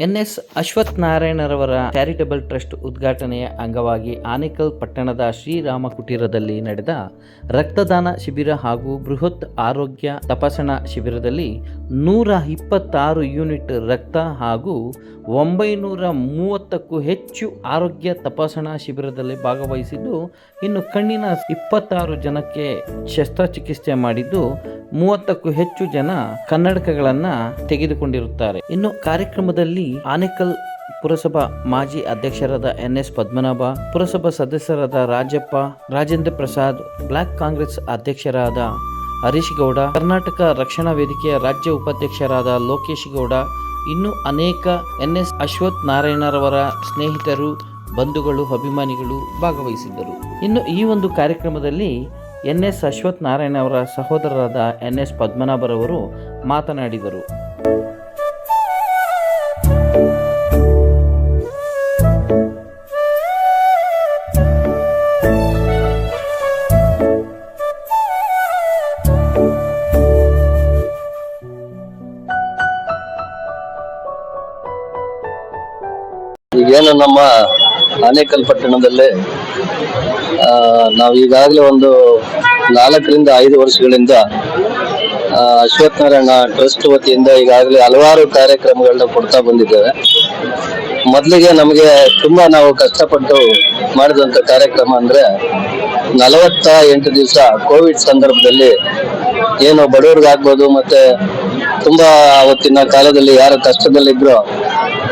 N S Ashwath ನಾರಾಯಣರವರ charitable trust ಉದ್ಘಾಟನೆಯ ಅಂಗವಾಗಿ ಆನೇಕಲ್ ಪಟ್ಟಣದ ಶ್ರೀರಾಮ ಕುಟೀರದಲ್ಲಿ ನಡೆದ ರಕ್ತದಾನ ಶಿಬಿರ ಹಾಗೂ ಬೃಹತ್ ಆರೋಗ್ಯ ತಪಾಸಣಾ ಶಿಬಿರದಲ್ಲಿ ನೂರ ಇಪ್ಪತ್ತಾರು ಯೂನಿಟ್ ರಕ್ತ ಹಾಗೂ ಒಂಬೈನೂರ ಮೂವತ್ತಕ್ಕೂ ಹೆಚ್ಚು ಆರೋಗ್ಯ ತಪಾಸಣಾ ಶಿಬಿರದಲ್ಲಿ ಭಾಗವಹಿಸಿದ್ದು, ಇನ್ನು ಕಣ್ಣಿನ ಇಪ್ಪತ್ತಾರು ಜನಕ್ಕೆ ಶಸ್ತ್ರಚಿಕಿತ್ಸೆ ಮಾಡಿದ್ದು, ಮೂವತ್ತಕ್ಕೂ ಹೆಚ್ಚು ಜನ ಕನ್ನಡಕಗಳನ್ನು ತೆಗೆದುಕೊಂಡಿರುತ್ತಾರೆ. ಇನ್ನು ಕಾರ್ಯಕ್ರಮದಲ್ಲಿ ಆನೇಕಲ್ ಪುರಸಭಾ ಮಾಜಿ ಅಧ್ಯಕ್ಷರಾದ ಎನ್ ಎಸ್ ಪದ್ಮನಾಭ, ಪುರಸಭಾ ಸದಸ್ಯರಾದ ರಾಜಪ್ಪ, ರಾಜೇಂದ್ರ ಪ್ರಸಾದ್, ಬ್ಲಾಕ್ ಕಾಂಗ್ರೆಸ್ ಅಧ್ಯಕ್ಷರಾದ ಹರೀಶ್ ಗೌಡ, ಕರ್ನಾಟಕ ರಕ್ಷಣಾ ವೇದಿಕೆಯ ರಾಜ್ಯ ಉಪಾಧ್ಯಕ್ಷರಾದ ಲೋಕೇಶ್ ಗೌಡ, ಇನ್ನು ಅನೇಕ ಎನ್ ಎಸ್ ಅಶ್ವಥ್ ನಾರಾಯಣರವರ ಸ್ನೇಹಿತರು, ಬಂಧುಗಳು, ಅಭಿಮಾನಿಗಳು ಭಾಗವಹಿಸಿದ್ದರು. ಇನ್ನು ಈ ಒಂದು ಕಾರ್ಯಕ್ರಮದಲ್ಲಿ ಎನ್ ಎಸ್ ಅಶ್ವಥ್ ನಾರಾಯಣ ಅವರ ಸಹೋದರರಾದ ಎನ್ ಎಸ್ ಪದ್ಮನಾಭರವರು ಮಾತನಾಡಿದರು. ಈಗೇನು ನಮ್ಮ ಆನೇಕಲ್ ಪಟ್ಟಣದಲ್ಲಿ ನಾವು ಈಗಾಗಲೇ ಒಂದು ನಾಲ್ಕರಿಂದ ಐದು ವರ್ಷಗಳಿಂದ ಅಶ್ವಥ್ ನಾರಾಯಣ ಟ್ರಸ್ಟ್ ವತಿಯಿಂದ ಈಗಾಗಲೇ ಹಲವಾರು ಕಾರ್ಯಕ್ರಮಗಳನ್ನ ಕೊಡ್ತಾ ಬಂದಿದ್ದೇವೆ. ಮೊದಲಿಗೆ ನಮಗೆ ತುಂಬಾ ನಾವು ಕಷ್ಟಪಟ್ಟು ಮಾಡಿದಂಥ ಕಾರ್ಯಕ್ರಮ ಅಂದ್ರೆ, ನಲವತ್ತ ಎಂಟು ದಿವಸ ಕೋವಿಡ್ ಸಂದರ್ಭದಲ್ಲಿ ಏನು ಬಡವ್ರಿಗಾಗ್ಬೋದು, ಮತ್ತೆ ತುಂಬಾ ಅವತ್ತಿನ ಕಾಲದಲ್ಲಿ ಯಾರು ಕಷ್ಟದಲ್ಲಿದ್ರು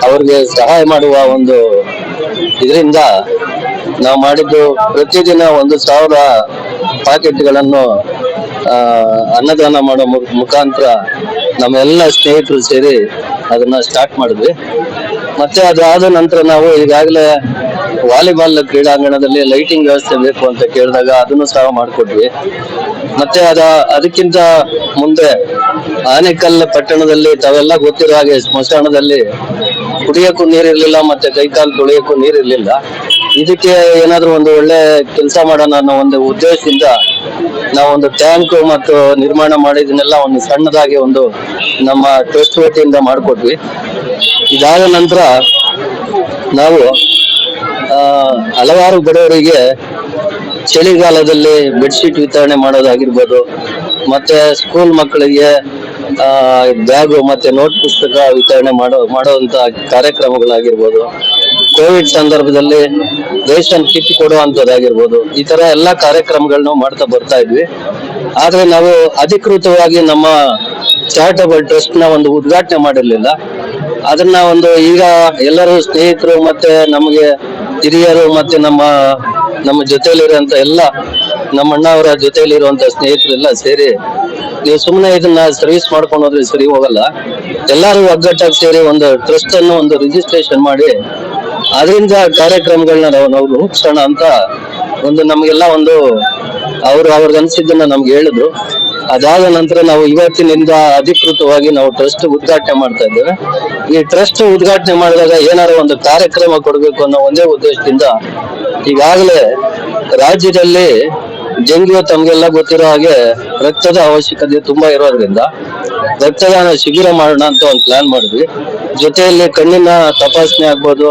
ಅವ್ರಿಗೆ ಸಹಾಯ ಮಾಡುವ ಒಂದು ಇದರಿಂದ ನಾವು ಮಾಡಿದ್ದು ಪ್ರತಿದಿನ ಒಂದು ಸಾವಿರ ಪಾಕೆಟ್ಗಳನ್ನು ಆ, ಅನ್ನದಾನ ಮಾಡೋ ಮುಖಾಂತರ ನಮ್ಮೆಲ್ಲ ಸ್ನೇಹಿತರು ಸೇರಿ ಅದನ್ನ ಸ್ಟಾರ್ಟ್ ಮಾಡಿದ್ವಿ. ಮತ್ತೆ ಅದಾದ ನಂತರ ನಾವು ಈಗಾಗಲೇ ವಾಲಿಬಾಲ್ ಕ್ರೀಡಾಂಗಣದಲ್ಲಿ ಲೈಟಿಂಗ್ ವ್ಯವಸ್ಥೆ ಬೇಕು ಅಂತ ಕೇಳಿದಾಗ ಅದನ್ನು ಸಹ ಮಾಡಿಕೊಟ್ವಿ. ಮತ್ತೆ ಅದ ಅದಕ್ಕಿಂತ ಮುಂದೆ ಆನೇಕಲ್ ಪಟ್ಟಣದಲ್ಲಿ ತಾವೆಲ್ಲ ಗೊತ್ತಿರೋ ಹಾಗೆ ಸ್ಮಶಾನದಲ್ಲಿ ಕುಡಿಯೋಕ್ಕೂ ನೀರಿರ್ಲಿಲ್ಲ ಮತ್ತೆ ಕೈಕಾಲು ತೊಳೆಯೋಕ್ಕೂ ನೀರಿರ್ಲಿಲ್ಲ ಇದಕ್ಕೆ ಏನಾದರೂ ಒಂದು ಒಳ್ಳೆ ಕೆಲಸ ಮಾಡೋಣ ಅನ್ನೋ ಒಂದು ಉದ್ದೇಶದಿಂದ ನಾವು ಒಂದು ಟ್ಯಾಂಕ್ ಮತ್ತು ನಿರ್ಮಾಣ ಮಾಡಿದನ್ನೆಲ್ಲ ಒಂದು ಸಣ್ಣದಾಗಿ ಒಂದು ನಮ್ಮ ಟ್ರಸ್ಟ್ ವತಿಯಿಂದ ಮಾಡಿಕೊಟ್ವಿ. ಇದಾದ ನಂತರ ನಾವು ಹಲವಾರು ಬಡವರಿಗೆ ಚಳಿಗಾಲದಲ್ಲಿ ಬೆಡ್ಶೀಟ್ ವಿತರಣೆ ಮಾಡೋದಾಗಿರ್ಬೋದು, ಮತ್ತೆ ಸ್ಕೂಲ್ ಮಕ್ಕಳಿಗೆ ಬ್ಯಾಗು ಮತ್ತೆ ನೋಟ್ ಪುಸ್ತಕ ವಿತರಣೆ ಮಾಡೋ, ಮಾಡುವಂತ ಕಾರ್ಯಕ್ರಮಗಳಾಗಿರ್ಬೋದು. ಕೋವಿಡ್ ಸಂದರ್ಭದಲ್ಲಿ ರೇಷನ್ ಕಿಟ್ ಕೊಡುವಂತದ್ದಾಗಿರ್ಬೋದು. ಈ ತರ ಎಲ್ಲಾ ಕಾರ್ಯಕ್ರಮಗಳನ್ನ ಮಾಡ್ತಾ ಬರ್ತಾ ಇದ್ವಿ. ಆದ್ರೆ ನಾವು ಅಧಿಕೃತವಾಗಿ ನಮ್ಮ ಚಾರಿಟಬಲ್ ಟ್ರಸ್ಟ್ನ ಒಂದು ಉದ್ಘಾಟನೆ ಮಾಡಿರ್ಲಿಲ್ಲ. ಅದನ್ನ ಒಂದು ಈಗ ಎಲ್ಲರೂ ಸ್ನೇಹಿತರು ಮತ್ತೆ ನಮಗೆ ಹಿರಿಯರು ಮತ್ತೆ ನಮ್ಮ ನಮ್ಮ ಜೊತೆಯಲ್ಲಿರುವಂತ ಎಲ್ಲ ನಮ್ಮ ಅಣ್ಣವರ ಜೊತೆಯಲ್ಲಿರುವಂತ ಸ್ನೇಹಿತರೆಲ್ಲ ಸೇರಿ ನೀವು ಸುಮ್ಮನೆ ಇದನ್ನ ಸರ್ವಿಸ್ ಮಾಡ್ಕೊಂಡು ಹೋದ್ರೆ ಸರಿ ಹೋಗಲ್ಲ. ಎಲ್ಲರೂ ಒಗ್ಗಟ್ಟಾಗಿ ಸೇರಿ ಒಂದು ಟ್ರಸ್ಟ್ ಅನ್ನು ಒಂದು ರಿಜಿಸ್ಟ್ರೇಷನ್ ಮಾಡಿ ಅದರಿಂದ ಕಾರ್ಯಕ್ರಮಗಳನ್ನ ನಾವು ನಾವು ರೂಪಿಸೋಣ ಅಂತ ಒಂದು ನಮಗೆಲ್ಲ ಒಂದು ಅವರು ಅವ್ರಿಗೆ ಅನ್ಸಿದ್ದನ್ನ ನಮ್ಗೆ ಹೇಳಿದ್ರು. ಅದಾದ ನಂತರ ನಾವು ಇವತ್ತಿನಿಂದ ಅಧಿಕೃತವಾಗಿ ನಾವು ಟ್ರಸ್ಟ್ ಉದ್ಘಾಟನೆ ಮಾಡ್ತಾ ಇದ್ದೇವೆ. ಈ ಟ್ರಸ್ಟ್ ಉದ್ಘಾಟನೆ ಮಾಡಿದಾಗ ಏನಾದ್ರು ಒಂದು ಕಾರ್ಯಕ್ರಮ ಕೊಡಬೇಕು ಅನ್ನೋ ಒಂದೇ ಉದ್ದೇಶದಿಂದ ಈಗಾಗಲೇ ರಾಜ್ಯದಲ್ಲಿ ಡೆಂಗ್ಯೂ ತಮ್ಗೆಲ್ಲ ಗೊತ್ತಿರೋ ಹಾಗೆ ರಕ್ತದ ಅವಶ್ಯಕತೆ ತುಂಬಾ ಇರೋದ್ರಿಂದ ರಕ್ತದಾನ ಶಿಬಿರ ಮಾಡೋಣ ಅಂತ ಒಂದು ಪ್ಲಾನ್ ಮಾಡಿದ್ವಿ. ಜೊತೆಯಲ್ಲಿ ಕಣ್ಣಿನ ತಪಾಸಣೆ ಆಗ್ಬೋದು,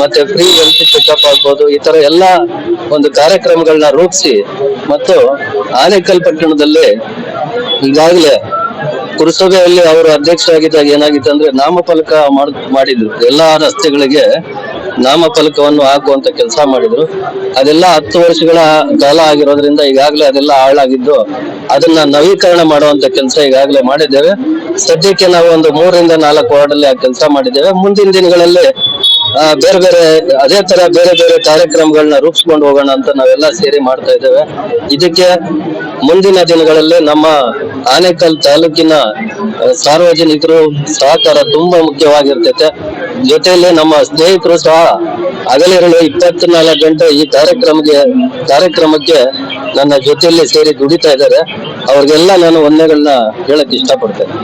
ಮತ್ತೆ ಫ್ರೀ ಹೆಲ್ತ್ ಚೆಕಪ್ ಆಗ್ಬೋದು, ಈ ತರ ಎಲ್ಲ ಒಂದು ಕಾರ್ಯಕ್ರಮಗಳನ್ನ ರೂಪಿಸಿ ಮತ್ತು ಆನೇಕಲ್ ಪಟ್ಟಣದಲ್ಲಿ ಈಗಾಗಲೇ ಪುರಸಭೆಯಲ್ಲಿ ಅವರು ಅಧ್ಯಕ್ಷರಾಗಿದ್ದಾಗ ಏನಾಗಿತ್ತು ಅಂದ್ರೆ ನಾಮಫಲಕ ಮಾಡ್ ಮಾಡಿದ್ರು. ಎಲ್ಲಾ ರಸ್ತೆಗಳಿಗೆ ನಾಮಫಲಕವನ್ನು ಹಾಕುವಂತ ಕೆಲಸ ಮಾಡಿದ್ರು. ಅದೆಲ್ಲ ಹತ್ತು ವರ್ಷಗಳ ಕಾಲ ಆಗಿರೋದ್ರಿಂದ ಈಗಾಗಲೇ ಅದೆಲ್ಲ ಹಾಳಾಗಿದ್ದು ಅದನ್ನ ನವೀಕರಣ ಮಾಡುವಂತ ಕೆಲಸ ಈಗಾಗಲೇ ಮಾಡಿದ್ದೇವೆ. ಸದ್ಯಕ್ಕೆ ನಾವು ಒಂದು ಮೂರರಿಂದ ನಾಲ್ಕು ವಾರ್ಡ್ ಅಲ್ಲಿ ಆ ಕೆಲಸ ಮಾಡಿದ್ದೇವೆ. ಮುಂದಿನ ದಿನಗಳಲ್ಲಿ ಬೇರೆ ಬೇರೆ, ಅದೇ ತರ ಬೇರೆ ಬೇರೆ ಕಾರ್ಯಕ್ರಮಗಳನ್ನ ರೂಪಿಸ್ಕೊಂಡು ಹೋಗೋಣ ಅಂತ ನಾವೆಲ್ಲ ಸೇರಿ ಮಾಡ್ತಾ ಇದ್ದೇವೆ. ಇದಕ್ಕೆ ಮುಂದಿನ ದಿನಗಳಲ್ಲಿ ನಮ್ಮ ಆನೇಕಲ್ ತಾಲೂಕಿನ ಸಾರ್ವಜನಿಕರು ಸಹಕಾರ ತುಂಬಾ ಮುಖ್ಯವಾಗಿರ್ತೈತೆ. ಜೊತೆಯಲ್ಲಿ ನಮ್ಮ ಸ್ನೇಹಿತರು ಸಹ ಹಗಲಿರಲು ಇಪ್ಪತ್ನಾಲ್ಕು ಗಂಟೆ ಈ ಕಾರ್ಯಕ್ರಮಕ್ಕೆ ಕಾರ್ಯಕ್ರಮಕ್ಕೆ ನನ್ನ ಜೊತೆಯಲ್ಲಿ ಸೇರಿ ದುಡಿತಾ ಇದ್ದಾರೆ. ಅವ್ರಿಗೆಲ್ಲ ನಾನು ಒಂದೇಗಳನ್ನ ಹೇಳಕ್ ಇಷ್ಟಪಡ್ತೇನೆ.